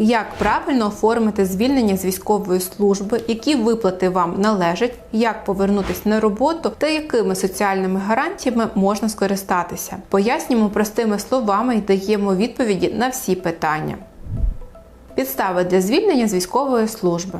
Як правильно оформити звільнення з військової служби, які виплати вам належать, як повернутися на роботу та якими соціальними гарантіями можна скористатися? Пояснюємо простими словами і даємо відповіді на всі питання. Підстави для звільнення з військової служби.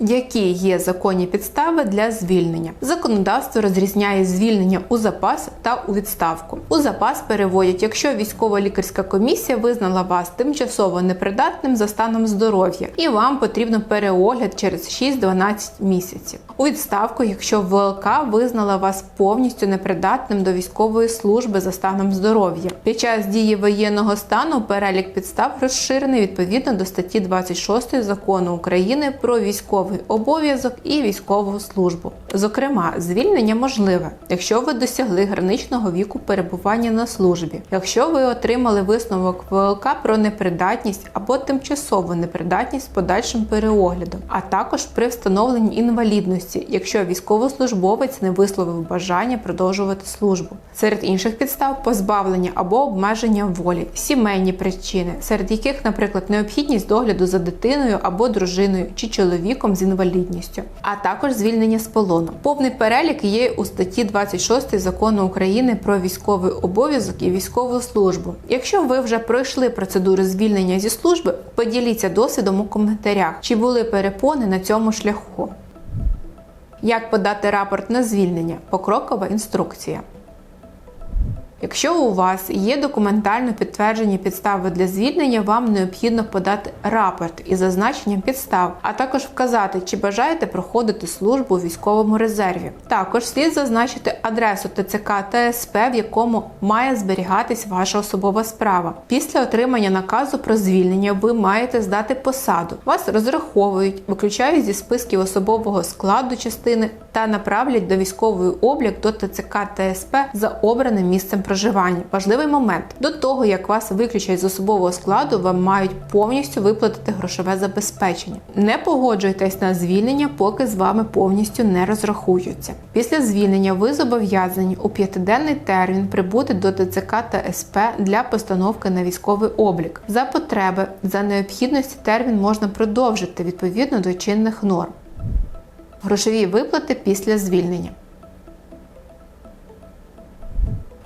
Які є законні підстави для звільнення? Законодавство розрізняє звільнення у запас та у відставку. У запас переводять, якщо військово-лікарська комісія визнала вас тимчасово непридатним за станом здоров'я, і вам потрібно переогляд через 6-12 місяців. У відставку, якщо ВЛК визнала вас повністю непридатним до військової служби за станом здоров'я. Під час дії воєнного стану перелік підстав розширений відповідно до статті 26 закону України про військовий обов'язок і військову службу. Зокрема, звільнення можливе, якщо ви досягли граничного віку перебування на службі, якщо ви отримали висновок ВЛК про непридатність або тимчасову непридатність з подальшим переоглядом, а також при встановленні інвалідності, якщо військовослужбовець не висловив бажання продовжувати службу. Серед інших підстав позбавлення або обмеження волі, сімейні причини, серед яких, наприклад, необхідність догляду за дитиною або дружиною чи чоловіком з інвалідністю, а також звільнення з полону. Повний перелік є у статті 26 закону України про військовий обов'язок і військову службу. Якщо ви вже пройшли процедуру звільнення зі служби, поділіться досвідом у коментарях, чи були перепони на цьому шляху. Як подати рапорт на звільнення? Покрокова інструкція. Якщо у вас є документально підтверджені підстави для звільнення, вам необхідно подати рапорт із зазначенням підстав, а також вказати, чи бажаєте проходити службу у військовому резерві. Також слід зазначити адресу ТЦК та СП, в якому має зберігатись ваша особова справа. Після отримання наказу про звільнення ви маєте здати посаду. Вас розраховують, виключають зі списків особового складу частини та направлять до військової облік до ТЦК та СП за обраним місцем проживання. Важливий момент до того, як вас виключать з особового складу, вам мають повністю виплатити грошове забезпечення. Не погоджуйтесь на звільнення, поки з вами повністю не розрахуються. Після звільнення ви зобов'язані у п'ятиденний термін прибути до ТЦК та СП для постановки на військовий облік. За потреби за необхідності термін можна продовжити відповідно до чинних норм. Грошові виплати після звільнення.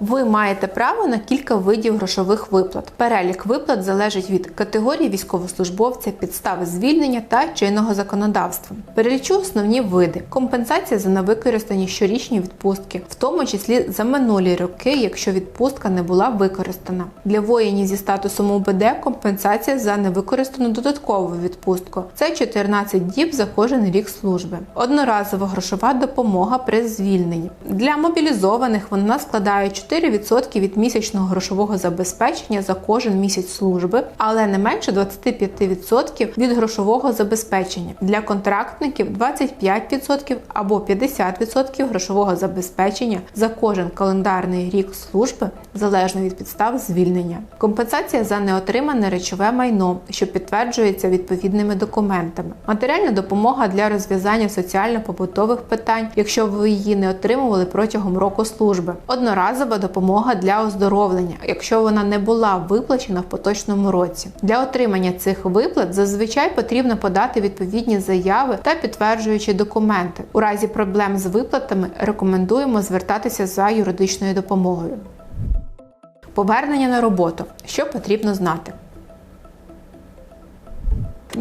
Ви маєте право на кілька видів грошових виплат. Перелік виплат залежить від категорії військовослужбовця, підстави звільнення та чинного законодавства. Перелічу основні види: компенсація за невикористані щорічні відпустки, в тому числі за минулі роки, якщо відпустка не була використана. Для воїнів зі статусом УБД компенсація за невикористану додаткову відпустку. Це 14 діб за кожен рік служби. Одноразова грошова допомога при звільненні. Для мобілізованих вона складає 4% від місячного грошового забезпечення за кожен місяць служби, але не менше 25% від грошового забезпечення. Для контрактників 25% або 50% грошового забезпечення за кожен календарний рік служби залежно від підстав звільнення. Компенсація за неотримане речове майно, що підтверджується відповідними документами. Матеріальна допомога для розв'язання соціально-побутових питань, якщо ви її не отримували протягом року служби. Одноразова допомога для оздоровлення, якщо вона не була виплачена в поточному році. Для отримання цих виплат зазвичай потрібно подати відповідні заяви та підтверджуючі документи. У разі проблем з виплатами рекомендуємо звертатися за юридичною допомогою. Повернення на роботу. Що потрібно знати?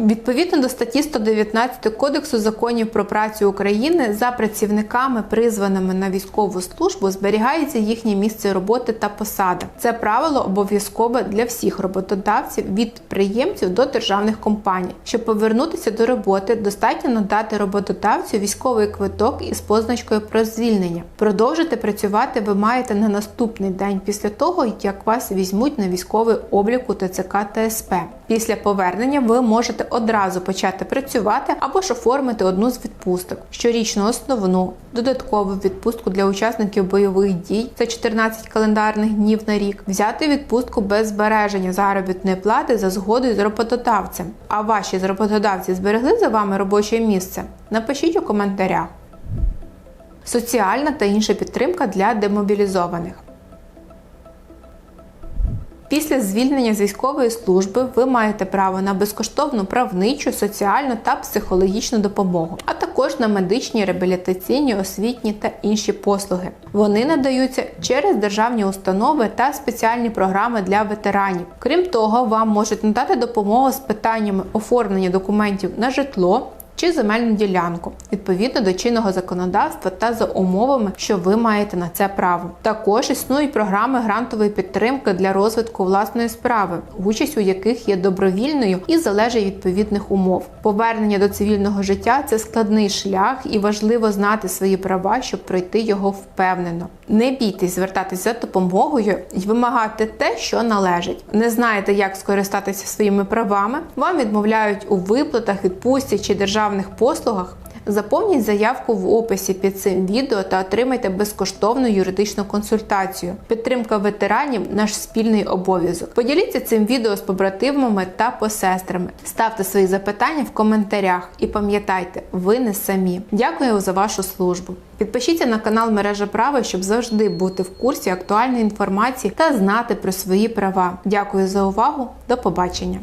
Відповідно до статті 119 Кодексу законів про працю України за працівниками, призваними на військову службу, зберігається їхнє місце роботи та посада. Це правило обов'язкове для всіх роботодавців від підприємців до державних компаній. Щоб повернутися до роботи, достатньо надати роботодавцю військовий квиток із позначкою про звільнення. Продовжити працювати ви маєте на наступний день після того, як вас візьмуть на військовий облік у ТЦК та СП. Після повернення ви можете одразу почати працювати або ж оформити одну з відпусток: щорічну основну, додаткову відпустку для учасників бойових дій це 14 календарних днів на рік, взяти відпустку без збереження заробітної плати за згодою з роботодавцем. А ваші з роботодавці зберегли за вами робоче місце? Напишіть у коментарях. Соціальна та інша підтримка для демобілізованих. Після звільнення з військової служби ви маєте право на безкоштовну правничу, соціальну та психологічну допомогу, а також на медичні, реабілітаційні, освітні та інші послуги. Вони надаються через державні установи та спеціальні програми для ветеранів. Крім того, вам можуть надати допомогу з питаннями оформлення документів на житло чи земельну ділянку відповідно до чинного законодавства та за умовами, що ви маєте на це право. Також існують програми грантової підтримки для розвитку власної справи, участь у яких є добровільною і залежить від відповідних умов. Повернення до цивільного життя це складний шлях, і важливо знати свої права, щоб пройти його впевнено. Не бійтесь звертатись за допомогою і вимагати те, що належить. Не знаєте, як скористатися своїми правами. Вам відмовляють у виплатах, відпустці чи державних послугах. Заповніть заявку в описі під цим відео та отримайте безкоштовну юридичну консультацію. Підтримка ветеранів наш спільний обов'язок. Поділіться цим відео з побратимами та посестрами. Ставте свої запитання в коментарях і пам'ятайте, ви не самі. Дякую за вашу службу. Підпишіться на канал Мережа Права, щоб завжди бути в курсі актуальної інформації та знати про свої права. Дякую за увагу. До побачення.